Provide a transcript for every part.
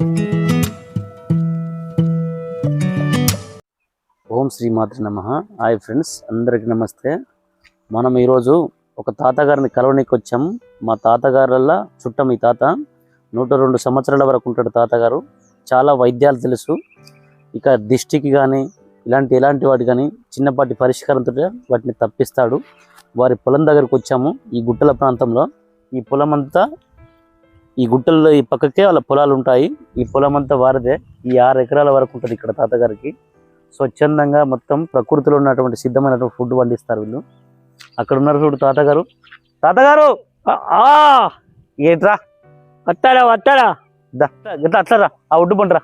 ఓం శ్రీ మాతృ నమ. Hi friends అందరికీ నమస్తే. మనం ఈరోజు ఒక తాతగారిని కలవనీకి వచ్చాం మా తాతగారుల చుట్టం ఈ తాత. నూట రెండు సంవత్సరాల వరకు ఉంటాడు తాతగారు. చాలా వైద్యాలు తెలుసు. ఇక దిష్టికి కానీ ఇలాంటి ఎలాంటి వాటి కానీ చిన్నపాటి పరిష్కారంతో వాటిని తప్పిస్తాడు. వారి పొలం దగ్గరకు వచ్చాము. ఈ గుట్టల ప్రాంతంలో. ఈ పొలం అంతా ఈ గుట్టల్లో ఈ పక్కకే వాళ్ళ పొలాలు ఉంటాయి. ఈ పొలం అంతా వారిదే. ఈ ఆరు ఎకరాల వరకు ఉంటుంది ఇక్కడ తాతగారికి. స్వచ్ఛందంగా మొత్తం ప్రకృతిలో ఉన్నటువంటి సిద్ధమైనటువంటి ఫుడ్ పండిస్తారు వీళ్ళు. అక్కడ ఉన్నారు చూడు తాతగారు. తాతగారు! ఆ, ఆ! ఏంట్రా? వస్తాడా వస్తాడా దా, గిట్లా అట్లరా ఆ ఒడ్డు పండురా.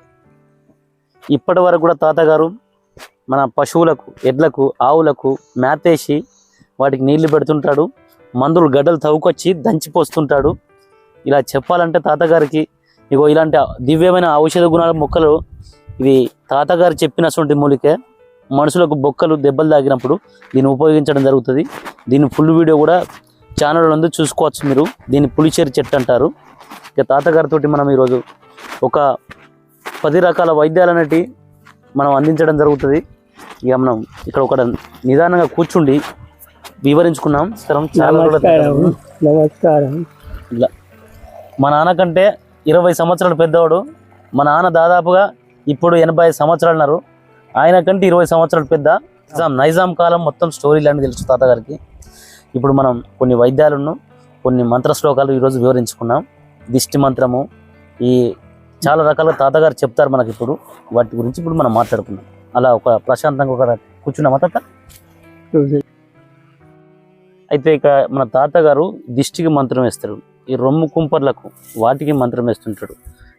ఇప్పటి వరకు కూడా తాతగారు మన పశువులకు ఎడ్లకు ఆవులకు మేతేసి వాటికి నీళ్ళు పెడుతుంటాడు. మందులు గడ్డలు తవ్వుకొచ్చి దంచిపోస్తుంటాడు ఇలా చెప్పాలంటే తాతగారికి ఇగో ఇలాంటి దివ్యమైన ఔషధ గుణాల మొక్కలు ఇవి తాతగారు చెప్పినటువంటి మూలికే మనుషులకు బొక్కలు దెబ్బలు తాగినప్పుడు దీన్ని ఉపయోగించడం జరుగుతుంది. దీని ఫుల్ వీడియో కూడా ఛానల్ నందు చూసుకోవచ్చు మీరు. దీన్ని పులిచేరి చెట్టు అంటారు. ఇక తాతగారితో మనం ఈరోజు ఒక పది రకాల వైద్యాలు అనేటి మనం అందించడం జరుగుతుంది. ఇక మనం ఇక్కడ ఒక నిదానంగా కూర్చుండి వివరించుకున్నాం. నమస్కారం. నమస్కారం. ఇట్లా మా నాన్న కంటే ఇరవై సంవత్సరాలు పెద్దవాడు. మా నాన్న దాదాపుగా ఇప్పుడు ఎనభై సంవత్సరాలు ఉన్నారు ఆయన కంటే ఇరవై సంవత్సరాలు పెద్ద. నిజాం నైజాం కాలం మొత్తం స్టోరీ లాంటి తెలుసు తాతగారికి. ఇప్పుడు మనం కొన్ని వైద్యాలను కొన్ని మంత్ర శ్లోకాలు ఈరోజు వివరించుకున్నాం. దిష్టి మంత్రము ఈ చాలా రకాల తాతగారు చెప్తారు మనకి ఇప్పుడు. వాటి గురించి ఇప్పుడు మనం మాట్లాడుకుందాం. అలా ఒక ప్రశాంతంగా ఒక కూర్చున్నామా తాత? అయితే ఇక మన తాతగారు దిష్టికి మంత్రం వేస్తాడు ఈ రొమ్ము కుంపర్లకు వాటికి మంత్రం వేస్తుంటాడు.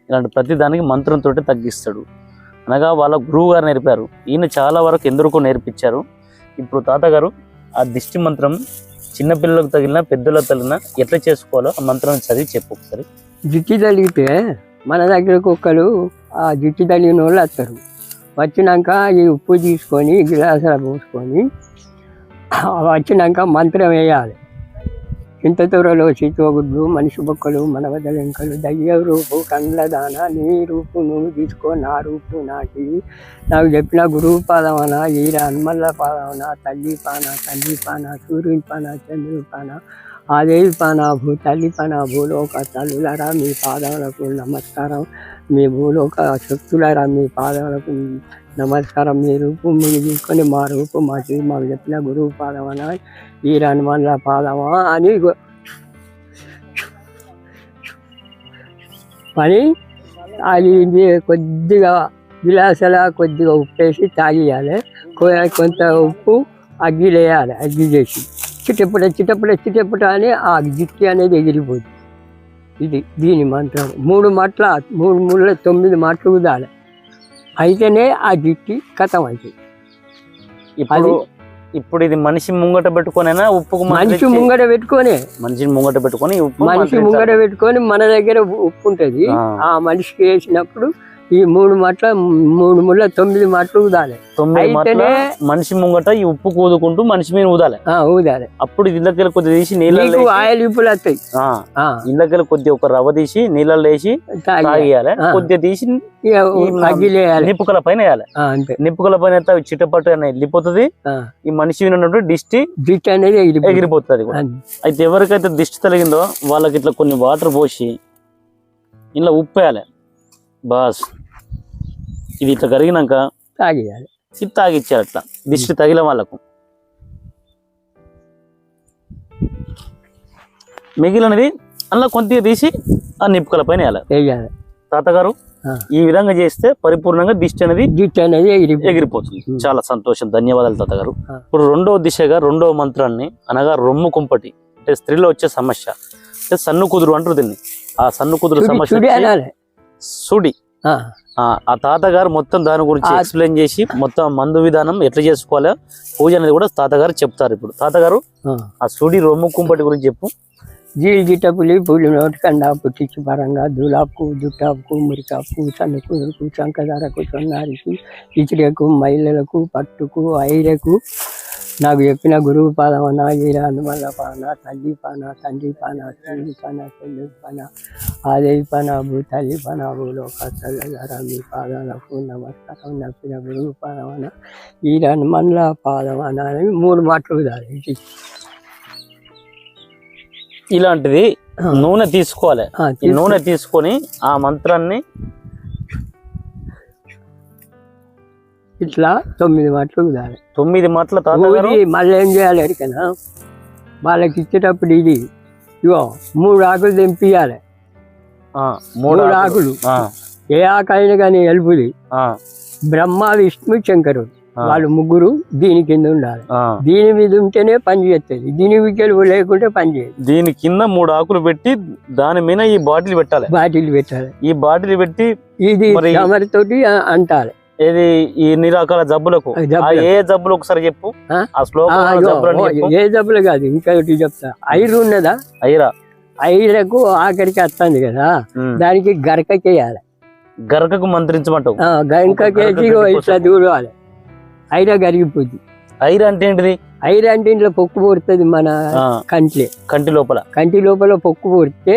ఇలాంటి ప్రతిదానికి మంత్రంతో తగ్గిస్తాడు. అనగా వాళ్ళ గురువు గారు నేర్పారు. ఈయన చాలా వరకు ఎందరికో నేర్పించారు. ఇప్పుడు తాతగారు ఆ దిష్టి మంత్రం చిన్నపిల్లలకు తగిలిన పెద్దలకు తగిలిన ఎట్లా చేసుకోవాలో ఆ మంత్రం చదివి చెప్పు ఒకసారి. జుట్టి తగిలితే మన దగ్గరకు ఒక్కరు ఆ జుట్టి తగిలిన వాళ్ళు వస్తారు. వచ్చినాక ఈ ఉప్పు తీసుకొని గిలాసులో పోసుకొని వచ్చినాక మంత్రం వేయాలి. ఇంత త్వరలో చిత్తోగుడ్లు మనిషి బొక్కలు మనవదలింకలు దయ్య రూపు కండ్ల దాన నీ రూపు నువ్వు తీసుకో నా రూపు నాకి నాకు చెప్పిన గురువు పాదమన ఈర హనుమల్ల పాదమన తల్లి పాన తల్లి పాన సూర్యుని పాన చంద్రుని పాన ఆదేవి పాన భూ తల్లి పాన భూలోక తల్లులరా మీ పాదములకు నమస్కారం. మీ భూలోక శక్తులరా మీ పాదములకు నమస్కారం. మీ రూపు మీరు తీసుకొని మా రూపు మా మాకు చెప్పిన గురువు పాదమన ఈ హనుమాన్ల పాదమా అని పని అది కొద్దిగా గిలాసల కొద్దిగా ఉప్పు వేసి తాగియాలి కొంత ఉప్పు అగ్గిలో వేయాలి అగ్గి చేసి చిటపుట చిటపుట చిటపుట అని ఆ జిట్టి అనేది ఎగిరిపోతుంది ఇది దీని మంత్రం. మూడు మాటల మూడు మూడు తొమ్మిది మాటలు ఉదాలి అయితేనే ఆ జిట్టి కథం అవుతుంది ఇప్పుడు ఇప్పుడు ఇది మనిషి ముంగట పెట్టుకొనైనా ఉప్పుకు మనిషి ముంగట పెట్టుకొని మనిషిని ముంగట పెట్టుకొని ఉప్పు మనిషి. ముంగట పెట్టుకొని మన దగ్గర ఉప్పు ఉంటుంది ఆ. ఆ మనిషికి వేసినప్పుడు ఈ మూడు మాటల మూడు ముళ్ళ తొమ్మిది మాటలు ఊదాలి. తొమ్మిది మాటల మనిషి ముంగట ఈ ఉప్పు కూదుకుంటూ మనిషి మీద ఊదాలి. ఊదాలి. అప్పుడు ఇళ్ళకెళ్ళి కొద్ది తీసి నీళ్ళలో నీకు ఆయిల్ ఇప్పులు వస్తాయి. ఇళ్ళకెళ్ళి కొద్ది ఒక రవ్వ తీసి నీళ్ళలో వేసి తాగి తాగియాలి. కొద్దిగా తీసి నిప్పుకల పైన వేయాలి. నిప్పుకల పైన చిట్టపట్టు అని వెళ్ళిపోతుంది. ఈ మనిషి మీద ఉన్నటువంటి దిష్టి జిట్ అనేది ఎగిరిపోతుంది. అయితే ఎవరికైతే దిష్టి తగిలిందో వాళ్ళకి ఇట్లా కొన్ని వాటర్ పోసి ఇలా ఉప్పు వేయాలి. బాస్ ఇది ఇట్లా కరిగినాక తాగేయాలి. ఇది తాగిచ్చారు అట్లా. దిష్టి తగిలిన వాళ్ళకు. మిగిలినది అలా కొద్దిగా తీసి ఆ నిప్పుకల పైన వేయాలి. తాతగారు. ఈ విధంగా చేస్తే పరిపూర్ణంగా దిష్టి అనేది జిట్ అనేది ఎగిరిపోతుంది. చాలా సంతోషం. ధన్యవాదాలు తాతగారు. ఇప్పుడు రెండవ దిశగా రెండవ మంత్రాన్ని అనగా రొమ్ము కుంపటి అంటే స్త్రీలో వచ్చే సమస్య అంటే సన్ను కుదురు అంటారు దీన్ని. ఆ సన్ను కుదురు సమస్య సుడి. ఆ, తాతగారు మొత్తం దాని గురించి ఎక్స్ప్లెయిన్ చేసి మొత్తం మందు విధానం ఎట్లా చేసుకోవాలో పూజ అనేది కూడా తాతగారు చెప్తారు ఇప్పుడు. తాతగారు ఆ. సుడి రొమ్ము కుంపటి గురించి చెప్పు. జీడి గిట్ట పులి పులి నోటి కండాపు చిచ్చు పరంగా దూలాపు జుట్టాపు మురికాపు సన్నకు చంకదారకు సొన్నారికి ఇచిరకు మహిళలకు పట్టుకు ఐరకు నాకు చెప్పిన గురువు పాదమన ఈర హనుమల పాన తల్లి పాన తండ్రి పాన తల్లి పాన చెల్లి పాన అదే పనాబు తల్లి పనాబు లోకర మీ పాదాలకు నమస్కారం నప్పిన గురువు పాదమన ఈ మనల పాదమన అని మూడు మాటలు దాని ఇలాంటిది నూనె తీసుకోవాలి. నూనె తీసుకొని ఆ మంత్రాన్ని ఇట్లా తొమ్మిది మాటలు దాని తొమ్మిది మాటల ఊది మళ్ళీ ఏం చేయాలి ఎరికనా వాళ్ళకి ఇచ్చేటప్పుడు ఇది ఇగో మూడు ఆకులు తెంపియాలి మూడు ఆకులు. ఏ ఆకైనా కానీ ఎలుపుది బ్రహ్మ విష్ణు శంకరుడు. ఆ, వాళ్ళు ముగ్గురు దీని కింద ఉండాలి. దీని మీద ఉంటేనే పని చేస్తుంది. దీని వికెలుపు లేకుంటే పని చేయదు. దీని కింద మూడు ఆకులు పెట్టి దాని మీద ఈ బాటిల్ పెట్టాలి. బాటిల్ పెట్టాలి. ఈ బాటిల్ పెట్టి ఇది తమరితోటి అంటాలి. ఏది ఈ ఇన్ని రకాల జబ్బులకు. ఏ జబ్బులు ఒకసారి చెప్పు? ఆ? శ్లోకం ఏ జబ్బులు కాదు ఇంకా ఒకటి చెప్తా. ఐరు ఉన్నదా? అయ్యరా ఐరకు ఆఖరికి వస్తుంది కదా. దానికి గరక చేయాలి. గరకకు మంత్రించమంటావు. ఆ, గరక ఒక గరక చేసి పెట్టి ఇట్లా దూరాలి ఐర గరిగిపోద్ది. ఐర అంటే ఏంటిది? ఐర అంటే ఇంట్లో పొక్కు పూడుతుంది మన కంటి కంటి లోపల. కంటి లోపల పొక్కు పూడితే.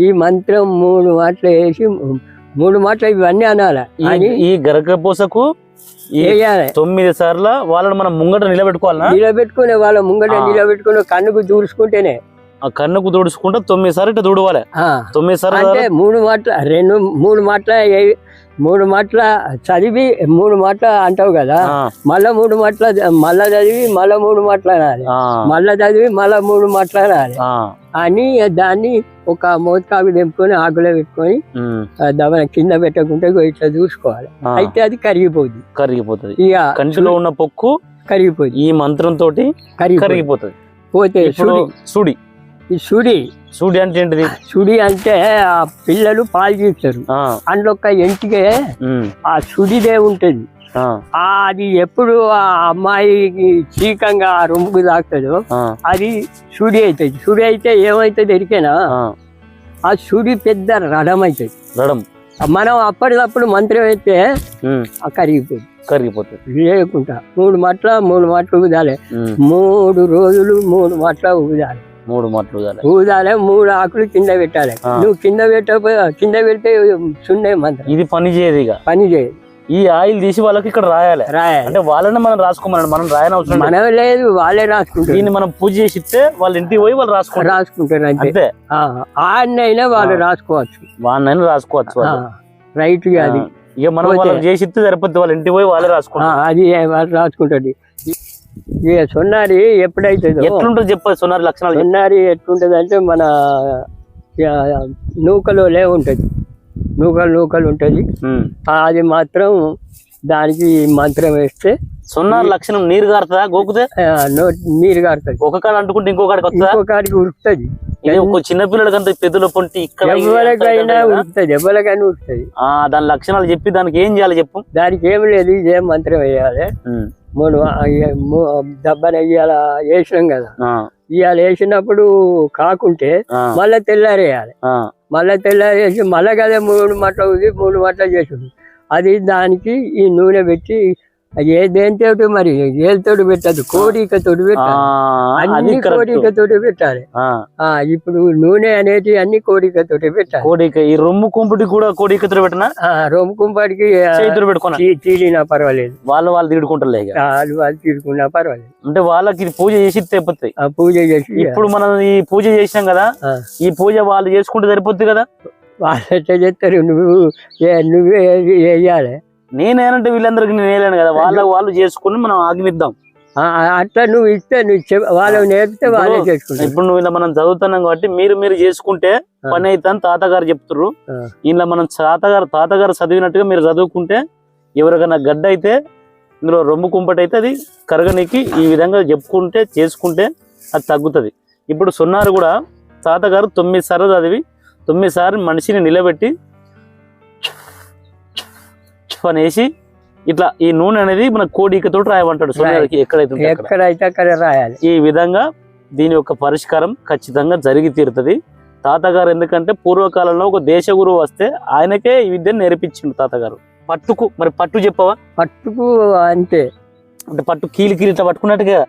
ఈ మంత్రం మూడు మాటలు వేసి మూడు మాటలు ఇవన్నీ అనాలి? ఈ- అని ఈ గరక పూసకు ఈ వేయాలి తొమ్మిది సార్లు వాళ్ళని మనం ముంగట నిలబెట్టుకోవాలనా? నిలబెట్టుకునే వాళ్ళ ముంగట. నిలబెట్టుకుని కన్నుకు దూర్చుకుంటేనే ఆ కన్నుకు తుడుచుకుంటే తొమ్మిది సార్లు ఇట్లా తుడవాలి ఆ. తొమ్మిది సార్లు అంటే మూడు మాటల రెండు మూడు మాటల మూడు మాటల చదివి మూడు మాటల అంటావు కదా మళ్ళా మూడు మాటల మళ్ళా చదివి మళ్ళా మూడు మాటలు అనాలి ఆ, మళ్ళా చదివి మళ్ళా మూడు మాటలు అనాలి ఆ, అని దాన్ని ఒక మోతకాకు తెంపుకొని ఆకులో పెట్టుకొని దవన కింద పెట్టకుంటే ఇట్లా చూసుకోవాలి. అయితే అది కరిగిపోద్ది. కరిగిపోతుంది. ఇక కంటిలో ఉన్న పొక్కు కరిగిపోద్ది. ఈ మంత్రం తోటి కరిగిపోతుంది. పోతే సుడి. ఈ సుడి. సుడి అంటే ఏంటిది? సుడి అంటే ఆ పిల్లలు పాలు తీస్తారు అందులో ఒక ఉమ్, ఆ సుడిదే ఉంటది. అది ఎప్పుడు ఆ అమ్మాయికి చీకంగా ఆ రొమ్ముకు తాకుతుందో అది సుడి అవుతుంది సుడి అయితే ఏమవుతుంది ఎరికేనా? ఆ, సుడి పెద్ద రథం అవుతుంది రడం మనం అప్పటికప్పుడు మంత్రం అయితే కరిగిపోతుంది కరిగిపోతుంది. లేకుండా మూడు మాటల మూడు మాటలు ఊదాలి. మూడు రోజులు మూడు మాటల ఊదాలి. మూడు మాటలు ఊదాలి. మూడు ఆకులు కింద పెట్టాలి. నువ్వు కింద పెట్టకపో కింద పెడితే సున్నే మంత్రం. ఇది పని చేయదు ఇక. పని చేయదు. ఈ ఆయిల్ తీసి వాళ్ళకి ఇక్కడ రాయాలి. రాయాలి. అంటే వాళ్ళని మనం రాసుకోమన్నాడు మనం రాయని అవసరం లేదు. మనం లేదు వాళ్ళే రాసుకుంటారు. దీన్ని మనం పూజ చేసి ఇస్తే వాళ్ళ ఇంటికి పోయి వాళ్ళు రాసుకుంటారు. అంతే. అంతే. ఆడినైనా వాళ్ళు. రాసుకోవచ్చు. వాళ్ళని రాసుకోవచ్చు. రైట్ అది. ఇక మనం వాళ్ళకి చేసి ఇస్తే సరిపోద్ది వాళ్ళ ఇంటికి పోయి వాళ్ళే రాసుకుంటారు. అది వాళ్ళు రాసుకుంటది ఇక సొన్నారి ఎప్పుడైతుందో? ఎట్లుంటుంది చెప్పదు సునారి లక్షణాలు. సొన్నారి ఎట్లుంటది అంటే మన నూకలో లే ఉంటుంది. నూకలు నూకలు ఉంటుంది. అది మాత్రం దానికి మంత్రం వేస్తే సున్నారి లక్షణం నీరు కారుతుందా గోకుతే? నీరు కారుతుంది ఒక కాడ అంటుకుంటే ఇంకో కాడికి వస్తుందా? ఇంకో కాడికి ఉరుకుతుంది. ఒక చిన్న పిల్లలకి అంత పెద్దల పొంటి ఇక్కడ ఎవరికైనా. ఉరుకుతుంది ఎవరికైనా ఉరుకుతుంది. దాని లక్షణాలు చెప్పి దానికి ఏం చేయాలి చెప్పు. దానికి ఏమి లేదు ఇదే మంత్రం వేయాలి. మూడు దెబ్బన ఇవాళ వేసినాం కదా. ఇవాళ వేసినప్పుడు కాకుంటే మళ్ళీ తెల్లారేయాలి. మళ్ళీ తెల్లారేసి మళ్ళీ కదా మూడు మట్ల ఉంది మూడు మట్ల చేసుడు. అది దానికి ఈ నూనె పెట్టి ఏ దేనితోటి మరి? ఏళ్ళతోటి పెట్టదు కోడికతోటి ఆ, పెట్టాలి అన్ని కరెక్ట్ కోడికతోటి పెట్టాలి. ఆ. ఇప్పుడు నూనె అనేది అన్ని కోడికతోటి పెట్టాలి. కోడిక ఈ రొమ్ము కుంపుటి కూడా కోడికతులు పెట్టినా? ఆ రోమ్ కుంపాడికి చేతులు పెట్టుకున్నా తీరినా పర్వాలేదు. వాళ్ళు వాళ్ళు ఆ, వాళ్ళు వాళ్ళు తీరుకున్నా పర్వాలేదు. అంటే వాళ్ళకి పూజ చేసి తెప్పుతాయి ఆ పూజ చేసి ఇప్పుడు మనం ఈ పూజ చేసినాం కదా. ఈ పూజ వాళ్ళు చేసుకుంటే సరిపోద్ది కదా? వాళ్ళు ఎట్లా చేస్తారు నువ్వు ఏ- నువ్వే వేయాలి నేనేనంటే వీళ్ళందరికీ నేను వేయలేను కదా. వాళ్ళ వాళ్ళు చేసుకుని మనం ఆజ్ఞిద్దాం ఆ, అట్లా నువ్వు ఇస్తే నువ్వు వాళ్ళకి నేర్పితే వాళ్ళే ఇప్పుడు- చేసుకుంటారు. ఇప్పుడు నువ్వు ఇలా మనం చదువుతున్నాం కాబట్టి మీరు మీరు చేసుకుంటే. పని అవుతుందని తాతగారు చెప్తున్నారు. ఇలా మనం తాతగారు తాతగారు చదివినట్టుగా మీరు చదువుకుంటే ఎవరికైనా గడ్డ అయితే ఇందులో రొమ్ము కుంపటి అయితే అది కరగనికి ఈ విధంగా చెప్పుకుంటే చేసుకుంటే అది తగ్గుతుంది. ఇప్పుడు సున్నారు కూడా తాతగారు తొమ్మిది సార్లు చదివి తొమ్మిది సార్లు మనిషిని నిలబెట్టి అని వేసి ఇట్లా ఈ నూనె అనేది మన కోడికతో రాయమంటాడు సున్నారికి ఎక్కడైతే. ఎక్కడైతే అక్కడ రాయాలి. ఈ విధంగా దీని యొక్క పరిష్కారం ఖచ్చితంగా జరిగి తీరుతుంది. తాతగారు ఎందుకంటే పూర్వకాలంలో ఒక దేశ గురువు వస్తే ఆయనకే ఈ విద్యను నేర్పించిండు తాతగారు. పట్టుకు మరి పట్టు చెప్పవా? పట్టుకు అంతే. అంటే పట్టు కీలి కీలి ఇట్లా పట్టుకున్నట్టుగా?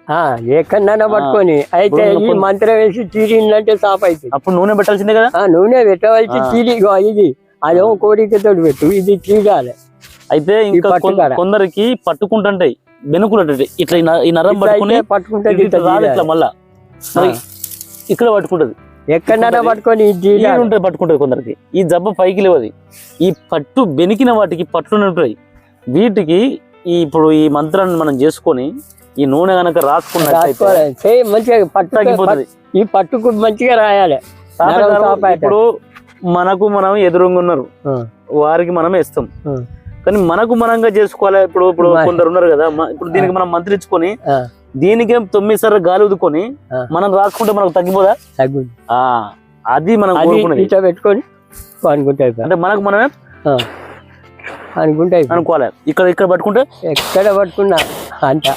ఎక్కడన్నా పట్టుకొని. అయితే ఈ మంత్రం వేసి తీరిందంటే సాప్ అవుతుంది అప్పుడు నూనె పెట్టాల్సిందే కదా? నూనె పెట్టవలసి. తీరి ఇది. అదేమో కోరికతో పెట్టు. ఇది తీరాలి. అయితే ఇంకా పట్టు. కొందరికి పట్టుకుంటుంటాయి ఉంటాయి. ఇట్లా ఈ నరం పట్టుకుని పట్టుకుంటే రాదు ఇట్లా మళ్ళా. ఇక్కడ పట్టుకుంటది. ఎక్కడన్నా పట్టుకొని పట్టుకుంటది కొందరికి. ఈ జబ్బ పైకి లేవది. ఈ పట్టు బెనికిన వాటికి పట్టులు ఉంటాయి. వీటికి ఈ ఇప్పుడు ఈ మంత్రాన్ని మనం చేసుకొని ఈ నూనె గనక చేయి మంచిగా పట్టు ఈ పట్టుకు మంచిగా రాయాలి. ఇప్పుడు మనకు మనం ఎదురుగా ఉన్నారు. ఆ. వారికి మనం ఇస్తాం. కానీ మనకు మనంగా చేసుకోవాలి ఇప్పుడు ఇప్పుడు. కొందరు ఉన్నారు కదా ఇప్పుడు దీనికి మనం మంత్రించుకొని. దీనికేం తొమ్మిది సార్లు గాలి ఉదుకొని. మనం రాసుకుంటే మనకు తగ్గిపోదా అది మనం ఇట్లా పెట్టుకొని అనుకుంటే. అంటే మనకు మనమే. అనుకుంటే. అనుకోవాలి ఇక్కడ ఇక్కడ పట్టుకుంటే ఎక్కడ పట్టుకున్నా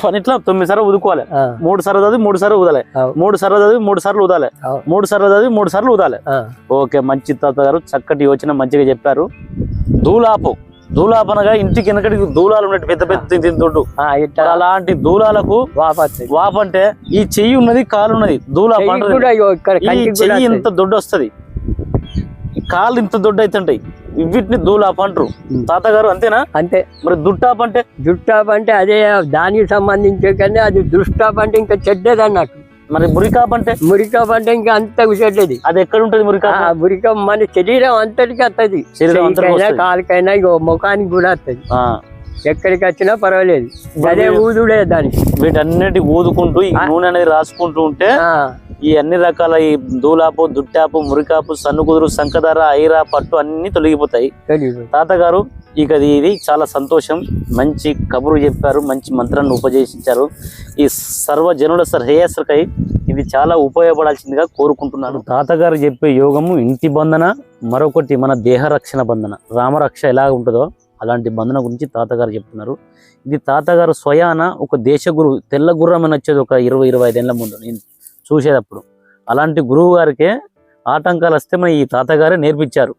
పని ఇట్లా తొమ్మిది సార్లు ఉదుకోవాలి మూడు సార్లు చదివి మూడు సార్లు ఉదాలి. మూడు సార్లు చదివి మూడు సార్లు ఉదాలి. మూడు సార్లు చదివి మూడు సార్లు ఉదాలి ఓకే మంచి తాత గారు చక్కటి యోచన మంచిగా చెప్పారు దూలాపు దూలాపనగా ఇంటికి వెనకటికి దూలాలు ఉన్నట్టు పెద్ద పెద్ద దొడ్డు అలాంటి దూలాలకు వాపత్తాయి వాపంటే ఈ చెయ్యి ఉన్నది కాలు ఉన్నది దూలాప చెయ్యి ఇంత. దొడ్డు వస్తది. కాళ్ళు ఇంత దొడ్డు అవుతుంటాయి వీటిని దూలాప అంటారు. ఉం. తాతగారు అంతేనా? అంతే. మరి దుట్టాప అంటే? జుట్టాప్ అంటే అదే దానికి సంబంధించే కానీ అది దుష్టాప్ అంటే ఇంకా చెడ్డది అన్నట్టు. మరి మురికాప అంటే? మురికాప్ అంటే ఇంకా అంత చెడ్డది అది ఎక్కడ ఉంటది మురికాప? ఆ మురికం మన శరీరం అంతటికి వస్తుంది. కాలుకైనా ఇగో ముఖానికి కూడా వస్తుంది ఆ, ఎక్కడికి వచ్చినా పర్వాలేదు. అదే ఊదుడే దానికి. వీటన్నిటి ఊదుకుంటూ. నూనె అనేది రాసుకుంటూ ఉంటే ఈ అన్ని రకాల ఈ దూలాపు దుట్టాపు మురికాపు సన్నుకుదురు సంకదార ఐరా పట్టు అన్ని తొలగిపోతాయి. తాతగారు ఇక ఇది చాలా సంతోషం. మంచి కబురు చెప్పారు మంచి మంత్రాన్ని ఉపదేశించారు. ఈ సర్వ జనుల శ్రేయస్సుకై ఇది చాలా ఉపయోగపడాల్సిందిగా కోరుకుంటున్నాను. తాతగారు చెప్పే యోగము ఇంటి బంధన మరొకటి మన దేహ రక్షణ బంధన. రామరక్ష ఎలా ఉంటుందో అలాంటి బంధన గురించి తాతగారు చెప్తున్నారు. ఇది తాతగారు స్వయాన ఒక దేశ గురువు తెల్ల గుర్రం అని వచ్చేది ఒక ఇరవై ఇరవై ఐదేళ్ళ ముందు. నేను చూసేటప్పుడు. అలాంటి గురువు గారికే ఆటంకాలు వస్తే మన ఈ తాతగారే నేర్పించారు.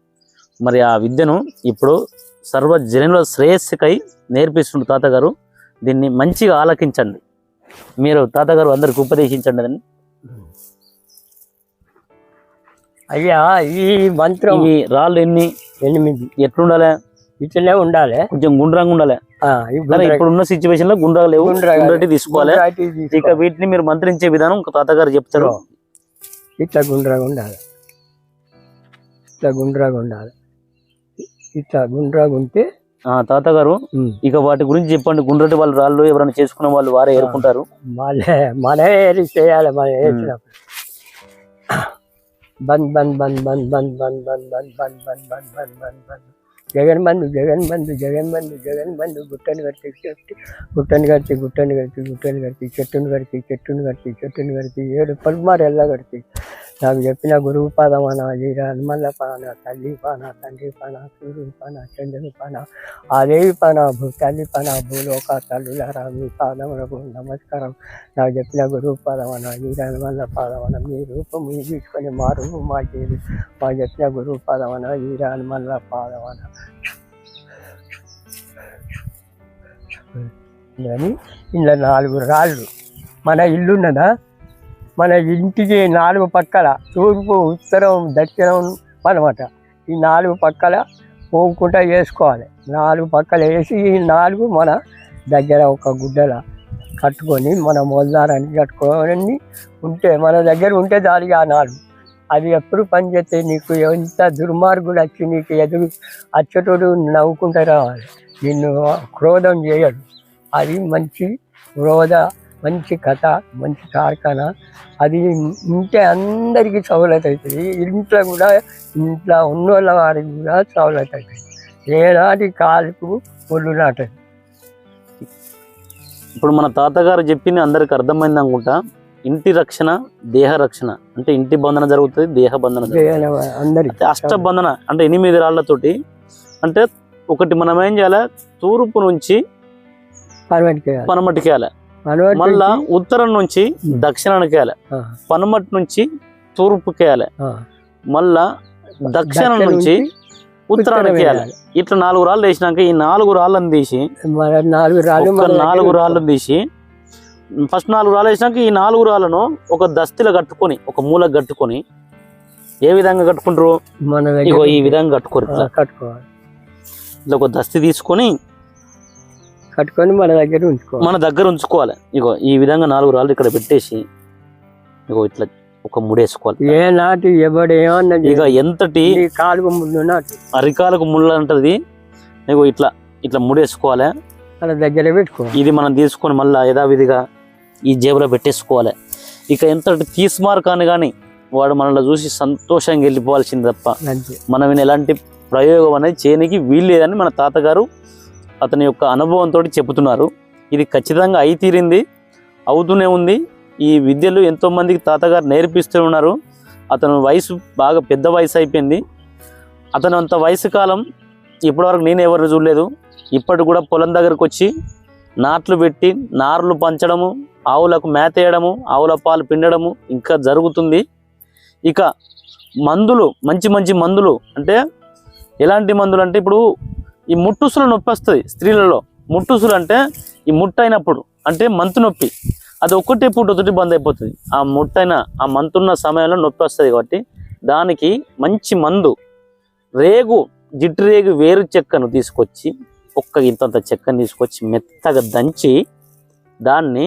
మరి ఆ విద్యను ఇప్పుడు సర్వ జనుల శ్రేయస్సుకై నేర్పిస్తున్న తాతగారు. దీన్ని మంచిగా ఆలకించండి. మీరు తాతగారు అందరికి ఉపదేశించండి అని. అయ్యా ఈ మంత్రం ఈ రాళ్ళు ఎన్ని? ఎనిమిది. ఎట్లుండాలి? ఇట్లనే ఉండాలి కొంచెం గుండ్రంగా ఉండాలి ఆ, ఈ కానీ గుండ్ర- ఇప్పుడు ఉన్న సిచ్యువేషన్లో గుండ్రా లేవు గుండ్రటి తీసుకోవాలి. ఇక వీటిని మీరు మంత్రించే విధానం ఒక తాతగారు చెప్తారు ఇట్లా గుండ్రగా ఉండాలి ఇట్లా గుండ్రగా ఉండాలి ఇట్లా గుండ్రగా ఉంటే ఆ తాతగారు ఇక వాటి గురించి చెప్పండి గుండ్రటి వాళ్ళు రాళ్ళు ఎవరైనా చేసుకున్న వాళ్ళు వారే ఏరుకుంటారు వాళ్ళే మనమే ఏరి చేయాలి మనం వేసినప్పుడు బంద్ బంద్ బంద్ బంద్ బంద్ బంద్ బంద్ బంద్ బంద్ బంద్ బంద్ బంద్ బంద్ బంద్ జగన్ బంధు జగన్ బంధు జగన్ బంధు జగన్ బంధు గుట్టని కడిచి చెట్టు గుట్టని కడిచి గుట్టని కడిచి గుట్టని కడిచి చెట్టును కడిచి చెట్టును కడిచి చెట్టును కడిచి ఏడు పలుమారు ఎల్ల కడిచి నాకు చెప్పిన గురువు పాదమాన హనుమల్ల పాన తల్లి పాన తండ్రి పాన సూర్యుడు పాన చంద్రుని పాన ఆదేవి పాన తల్లి పాన భూలోక తల్లులారా మీ పాదములకు నమస్కారం. నాకు చెప్పిన గురువు పాదమన హనుమల్ల పాదమన మీ రూపం మీ తీసుకొని మా రూపం మా చేరు మా చెప్పిన గురువు పాదమన హనుమల్ల పాదమన అని. ఇలా నాలుగు రాళ్ళు. మన ఇల్లు ఉన్నదా? మన ఇంటికి నాలుగు పక్కల తూర్పు ఉత్తరం దక్షిణం అనమాట ఈ నాలుగు పక్కల పోకుండా వేసుకోవాలి. నాలుగు పక్కల వేసి ఈ నాలుగు మన దగ్గర ఒక గుడ్డల కట్టుకొని మన మొదలారాన్ని కట్టుకొని ఉంటే మన దగ్గర ఉంటే దానికి ఆ నాలుగు. అది ఎప్పుడు పనిచేస్తే నీకు ఎంత దుర్మార్గుడు వచ్చి నీకు ఎదురు అచ్చటోడు నవ్వుకుంటూ రావాలి. నిన్ను క్రోధం చేయడు. అది మంచి క్రోధ మంచి కథ మంచి కార్ఖాన అది ఉంటే అందరికీ సౌలత అవుతుంది ఇంట్లో కూడా ఇంట్లో ఉన్నోళ్ళ వారికి కూడా సౌలత అవుతుంది ఏనాటి కాలుకు ఒళ్ళు నాటది. ఇప్పుడు మన తాతగారు చెప్పింది అందరికి అర్థమైంది అనుకుంటా. ఇంటి రక్షణ దేహ రక్షణ. అంటే ఇంటి బంధన జరుగుతుంది దేహ బంధన జరుగుతుంది. అందరికి. అష్ట బంధన అంటే ఎనిమిది రాళ్ళతోటి. అంటే ఒకటి మనం ఏం చేయాలి? తూర్పు నుంచి పనమటికి పనమటికి వేయాలి. పనమటి మళ్ళా ఉత్తరం నుంచి. దక్షిణానికి వేయాలి ఆ, పనమటి నుంచి తూర్పుకి ఆ. మళ్ళా దక్షిణం నుంచి ఉత్తరానికి వేయాలి. ఇట్లా నాలుగు రాళ్ళు వేసినాక ఈ నాలుగు రాళ్ళని తీసి నాలుగు రాళ్ళు. రాళ్ళను తీసి ఫస్ట్ నాలుగు రాళ్ళు వేసినాక ఈ నాలుగు రాళ్ళను ఒక దస్తిలో కట్టుకొని ఒక మూలకు కట్టుకొని ఏ విధంగా కట్టుకుంటారు ఇగో ఈ విధంగా కట్టుకోరు ఇట్లా ఒక దస్తి తీసుకొని కట్టుకొని మన దగ్గర ఉంచుకోవాలి. మన దగ్గర ఉంచుకోవాలి. ఇగో ఈ విధంగా నాలుగు రాళ్ళు ఇక్కడ పెట్టేసి ఇగో ఇట్లా ఒక ముడేసుకోవాలి. ఏ నాటి ఎవడు ఏమన్నది ఇక ఎంతటి కాలుకు ముందు నాటి. అరికాలకు ముళ్ళు అంటది. ఇగో ఇట్లా ఇట్లా ముడేసుకోవాలి. మన దగ్గర పెట్టుకోవాలి. ఇది మనం తీసుకొని మళ్ళీ యథావిధిగా ఈ జేబులో పెట్టేసుకోవాలి. ఇక ఎంతటి తీస్మార్క్ అని కానీ వాడు మనల్ని చూసి సంతోషంగా వెళ్ళిపోవాల్సింది తప్ప మనం ఎలాంటి ప్రయోగం అనేది చేయనికి వీల్లేదని మన తాతగారు అతని యొక్క అనుభవంతో చెబుతున్నారు. ఇది ఖచ్చితంగా అయి తీరింది. అవుతూనే ఉంది. ఈ విద్యలు ఎంతోమందికి తాతగారు నేర్పిస్తూ ఉన్నారు. అతను వయసు బాగా పెద్ద వయసు అయిపోయింది. అతను అంత వయసు కాలం ఇప్పటివరకు నేను ఎవరిని చూడలేదు. ఇప్పటి కూడా పొలం దగ్గరకు వచ్చి నాట్లు పెట్టి నార్లు పంచడము ఆవులకు మేత వేయడము ఆవుల పాలు పిండడము ఇంకా జరుగుతుంది. ఇక మందులు మంచి మంచి మందులు అంటే ఎలాంటి మందులు అంటే ఇప్పుడు ఈ ముట్టుసులు నొప్పి వస్తుంది స్త్రీలలో. ముట్టుసులు అంటే ఈ ముట్టైనప్పుడు అయినప్పుడు అంటే మంతు నొప్పి. అది ఒక్కటే ఒకటి బంద్ అయిపోతుంది. ఆ ముట్టైన ఆ మంతున్న సమయంలో నొప్పి వస్తుంది కాబట్టి దానికి మంచి మందు రేగు జిడ్డు రేగు వేరు చెక్కను తీసుకొచ్చి ఒక్క ఇంతంత చెక్కను తీసుకొచ్చి మెత్తగా దంచి దాన్ని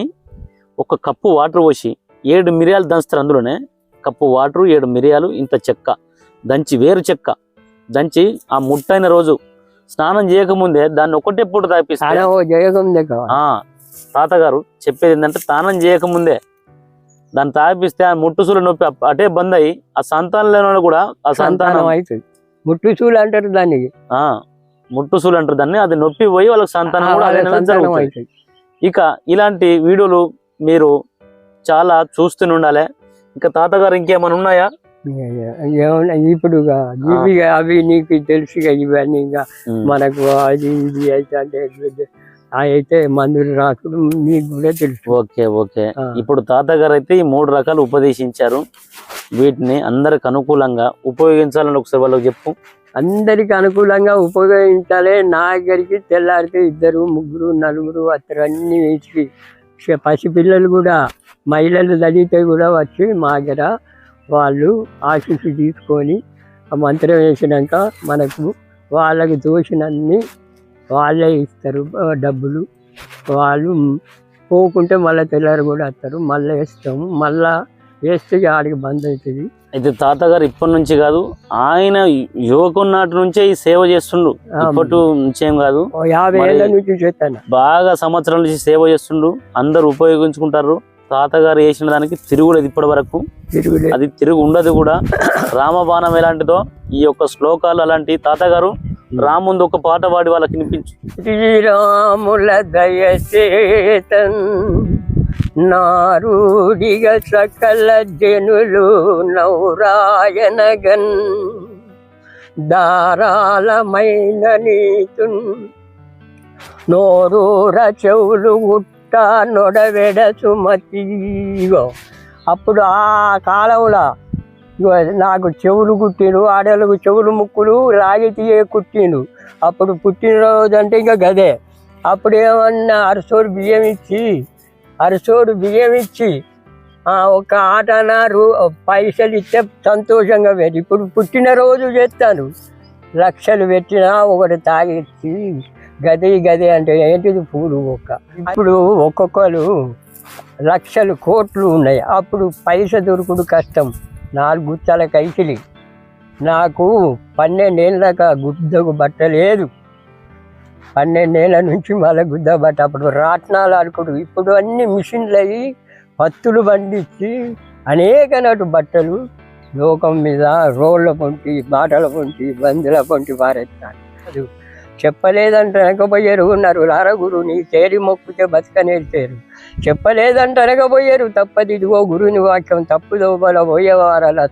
ఒక కప్పు వాటర్ పోసి ఏడు మిరియాలు దంచుతారు అందులోనే. కప్పు వాటరు ఏడు మిరియాలు ఇంత చెక్క. దంచి వేరు చెక్క. దంచి ఆ ముట్టైన రోజు స్నానం చేయకముందే దాన్ని ఒకటే పూట తాపిస్తే చాలా ఓ జయగం దగ్గర ఆ తాతగారు చెప్పేది ఏంటంటే స్నానం చేయకముందే దాన్ని తాపిస్తే ఆ ముట్టుసుల నొప్పి అటే బంద్ అయ్యి ఆ సంతానం లేని కూడా ఆ సంతానం అవుతుంది ముట్టు చూలు అంటారు దాన్ని. ఆ ముట్టుసులు అంటారు దాన్ని. అది నొప్పి పోయి వాళ్ళకి సంతానం కూడా ఇక ఇలాంటి వీడియోలు మీరు చాలా చూస్తూనే ఉండాలి. ఇంకా తాతగారు ఇంకేమైనా ఉన్నాయా? ఏమన్నా ఇప్పుడు ఇవి అవి నీకు తెలుసు ఇవన్నీ ఇంకా. మనకు అది ఇది అయితే అంటే అయితే మందులు రాసుడు మీకు కూడా తెలుసు. Okay okay. ఇప్పుడు తాతగారు అయితే ఈ మూడు రకాలు ఉపదేశించారు. వీటిని అందరికి అనుకూలంగా ఉపయోగించాలని ఒకసారి వాళ్ళకి చెప్పు. అందరికి అనుకూలంగా ఉపయోగించాలి. నా దగ్గరికి తెల్లారితే ఇద్దరు ముగ్గురు నలుగురు అత్తరు అన్ని వేసి పసిపిల్లలు కూడా మహిళలు చదివితే కూడా వచ్చి మా దగ్గర వాళ్ళు ఆశీస్సు తీసుకొని ఆ మంత్రం వేసినాక మనకు వాళ్ళకి దోషినన్ని వాళ్ళే ఇస్తారు డబ్బులు. వాళ్ళు పోకుంటే మళ్ళీ తెల్లారి కూడా వస్తారు మళ్ళీ వేస్తాము. మళ్ళా వేస్తే ఆడికి బంద్ అవుతుంది. అయితే తాతగారు ఇప్పటి నుంచి కాదు ఆయన యువకున్న నాటి నుంచే ఈ సేవ చేస్తుండు. ఇప్పటి నుంచి ఏం కాదు. యాభై ఏళ్ళ నుంచి చేస్తాను. బాగా సంవత్సరాల నుంచి సేవ చేస్తుండు అందరు ఉపయోగించుకుంటారు. తాతగారు వేసిన దానికి తిరుగులేదు ఇప్పటి వరకు అది తిరుగు ఉండదు కూడా. రామబాణం ఎలాంటిదో ఈ యొక్క శ్లోకాలు అలాంటి తాతగారు రాముందు ఒక పాట పాడి వాళ్ళకి వినిపించు. శ్రీరాముల దయచేతన్ నారుడిగ సకల జనులు నౌరాయనగన్ దారాళమైన నీతున్ నోరూర చెవులు గుట్ట నొడవెడ సుమతిగో అప్పుడు ఆ కాలంలో నాకు చెవులు కుట్టిండు ఆడలకు చెవులు ముక్కులు రాగి తీయ కుట్టిండు. అప్పుడు పుట్టినరోజు అంటే ఇంకా గదే. అప్పుడు ఏమన్నా అరసోడు బియ్యం ఇచ్చి అరసోడు బియ్యం ఇచ్చి ఒక ఆటన రూ పైసలు ఇస్తే సంతోషంగా పెట్టి. ఇప్పుడు పుట్టినరోజు చేస్తాను. లక్షలు పెట్టినా ఒకటి తాగిచ్చి గదే గదే అంటే ఏంటిది పూలు ఒక్క? ఇప్పుడు ఒక్కొక్కరు లక్షలు కోట్లు ఉన్నాయి. అప్పుడు పైస దొరుకుడు కష్టం. నాలుగు గుచ్చాల కైకిలి. నాకు పన్నెండేళ్ళ దాకా గుద్దకు బట్ట లేదు. పన్నెండేళ్ళ నుంచి మళ్ళీ గుద్ద బట్ట. అప్పుడు రాట్నాలు ఆడుకుడు. ఇప్పుడు అన్ని మిషన్లు అయ్యి పత్తులు పండించి అనేక నటు బట్టలు లోకం మీద రోళ్ళ పొంటి బాటల పొంటి బందుల పొంటి పారేస్తాను అది చెప్పలేదంటే వెనకపోయారు నరులార గురు నీ తేరి మొక్కుతే బతక చెప్పలేదంట చెప్పలేదంటే వెనకపోయారు తప్పది. ఇదిగో గురుని వాక్యం తప్పుదో బల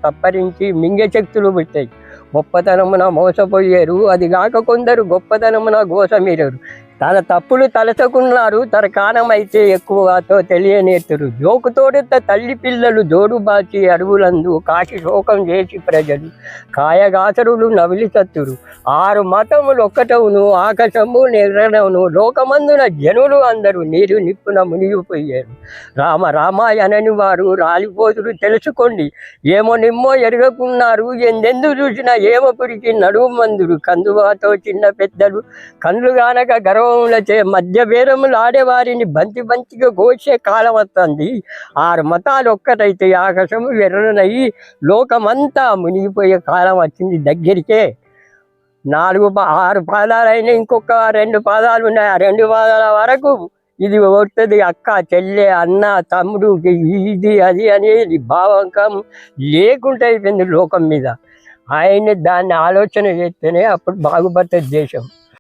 తప్పరించి మింగే శక్తులు పుట్టాయి. గొప్పతనమున మోసపోయారు అది కాక కొందరు గొప్పతనమున గోసమీరారు తన తప్పులు తలచుకున్నారు తన కానమైతే ఎక్కువతో తెలియనేతురు. జోకుతోడు తల్లి పిల్లలు జోడు బాచి అడవులందు కాశి శోకం చేసి ప్రజలు కాయగాసరులు నవిలి సత్తురు. ఆరు మతములు ఒక్కటవును ఆకాశము నిర్ణవును లోకమందున జనులు అందరూ నీరు నిప్పున మునిగిపోయారు. రామ రామాయణని వారు రాలిపోతులు తెలుసుకోండి. ఏమో నిమ్మో ఎరగకున్నారు ఎందెందు చూసినా ఏమో పురికి నడుము మందురు. కందువాతో చిన్న పెద్దలు కళ్ళు గానక గర్వములచే మధ్య బేరములు ఆడేవారిని బంతి బంతిగా కోసే కాలం వస్తుంది ఆరు మతాలు ఒక్కటైతే ఆకాశము వెర్రనయ్యి లోకమంతా మునిగిపోయే కాలం వచ్చింది దగ్గరికే. నాలుగు ఆరు పాదాలైన ఇంకొక రెండు పాదాలు ఉన్నాయి. ఆ రెండు పాదాల వరకు ఇది వస్తుంది అక్క చెల్లె అన్న తమ్ముడు ఇది అది అనేది భావంకం లేకుండా అయిపోయింది లోకం మీద. ఆయన దాన్ని ఆలోచన చేస్తేనే అప్పుడు బాగుపడుతుంది దేశం.